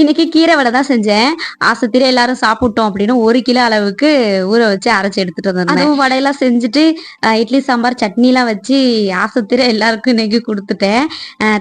இன்னைக்கு கீரை வடை தான் செஞ்சேன். ஆசத்திர எல்லாரும் சாப்பிட்டோம் அப்படின்னு ஒரு கிலோ அளவுக்கு ஊற வச்சு அரைச்சு எடுத்துட்டு வந்திருந்தேன். வடையெல்லாம் செஞ்சுட்டு இட்லி சாம்பார் சட்னிலாம் வச்சு ஆசத்திர எல்லாருக்கும் இன்னைக்கு கொடுத்துட்டேன்.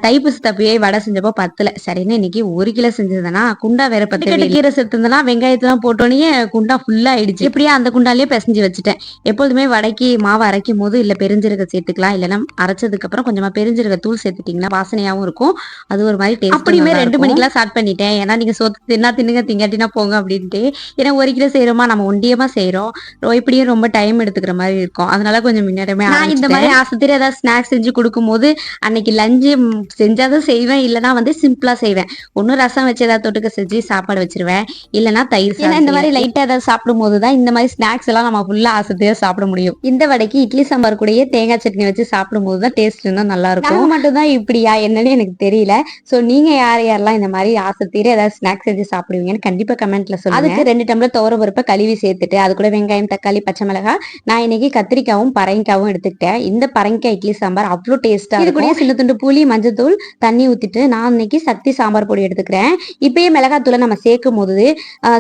தைப்பூச தப்பியே வடை செஞ்சப்போ பத்தல. சரின்னு இன்னைக்கு ஒரு கிலோ செஞ்சதுனா குண்டா வேற பத்து கீரை சேர்த்துனா வெங்காயத்தெல்லாம் போட்டோன்னே குண்டா ஃபுல்லா ஆயிடுச்சு. இப்படியே அந்த குண்டாலே பிசைஞ்சு வச்சுட்டேன். எப்பொழுதுமே வடைக்கு மாவு அரைக்கும் போது இல்ல பெருஞ்சீரகம் சேர்த்துக்கலாம். இல்லைன்னா அரைச்சதுக்கு அப்புறம் கொஞ்சமா பெருஞ்சீரக தூள் சேர்த்துட்டீங்கன்னா வாசனையாவும் இருக்கும். அது ஒரு மாதிரி டேஸ்ட் அப்படியுமே ரெண்டு மணிக்கெல்லாம் ஸ்டார்ட் பண்ணிட்டேன். ஏன்னா நீங்க சொத்து தின்னா தின்னுங்க திங்காட்டினா போங்க அப்படின்ட்டு. ஏன்னா ஒரு கிலோ செய்யறோமா நம்ம ஒண்டியமா செய்யறோம் ரொ- இப்படியும் ரொம்ப டைம் எடுத்துக்கிற மாதிரி இருக்கும். அதனால கொஞ்சம் முன்னாடியே நான் இந்த மாதிரி ஆசத்திரி ஏதாவது ஸ்நாக்ஸ் செஞ்சு கொடுக்கும்போது அன்னைக்கு லஞ்சு செஞ்சாதான் செய்வேன். இல்லைன்னா வந்து சிம்பிளா செய்வேன். ஒன்னும் ரசம் வச்சு ஏதாவது தொட்டுக்க செஞ்சு சாப்பாடு வச்சிருவேன். இல்லைன்னா தயிர் ஏன்னா இந்த மாதிரி லைட்டா ஏதாவது சாப்பிடும் போது தான் இந்த மாதிரி ஸ்நாக்ஸ் எல்லாம் நம்ம ஃபுல்லா ஆசையா சாப்பிட முடியும். இந்த வடைக்கு இட்லி சாம்பார் கூடயே தேங்காய் சட்னி வச்சு சாப்பிடும் போது தான் டேஸ்ட் இருந்தா நல்லா இருக்கும். மட்டும் தான் இப்படியா என்னன்னு எனக்கு தெரியல. சோ நீங்க யார் யாரெல்லாம் இந்த மாதிரி ஆசை தீர ஏதாவது ஸ்நாக்ஸ் செஞ்சு சாப்பிடுவீங்கன்னு கண்டிப்பா கமெண்ட்ல சொல்லுங்க. அதுக்கு ரெண்டு டம்ளர் துவர பருப்பை கழுவி சேர்த்துட்டு அது கூட வெங்காயம் தக்காளி பச்சை மிளகாய் நான் இன்னைக்கு கத்திரிக்காவும் பரங்கிக்காவும் எடுத்துக்கிட்டேன். இந்த பரங்கிக்காய் இட்லி சாம்பார் அவ்வளோ டேஸ்டா இது கூட சின்ன துண்டு புளி மஞ்சத்தூள் தண்ணி ஊத்திட்டு நான் இன்னைக்கு சக்தி சாம்பார் பொடி எடுத்துக்கிறேன். இப்பயே மிளகாத்தூளை நம்ம சேர்க்கும் போது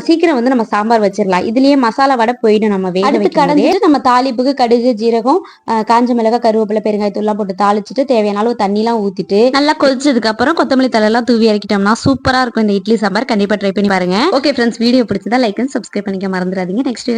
சீக்கிரம் வந்து நம்ம சாம்பார் வச்சிடலாம் இதுலயே மசாலா வடை போயிடும் நம்ம வேக அடுத்து கடந்துட்டு நம்ம தாளிப்புக்கு கடுகு ஜீரகம் காஞ்ச மிளகாய் கருவேப்பிலை பெருங்காயத்தூள்லாம் போட்டு தாளிச்சிட்டு தேவையான அளவு தண்ணிலாம் ஊத்திட்டு நல்லா கொதிச்சதுக்கு அப்புறம் கொத்தமல்லி தலை எல்லாம் தூவி இறக்கிட்டோம்னா சூப்பரா இருக்கும் இந்த இட்லி சாம்பார் கண்டிப்பா ட்ரை பண்ணி பாருங்க. ஓகே ஃப்ரெண்ட்ஸ் வீடியோ பிடிச்சதா லைக் அண்ட் சப்ஸ்கிரைப் பண்ணிக்க மறந்துடாதீங்க. நெக்ஸ்ட்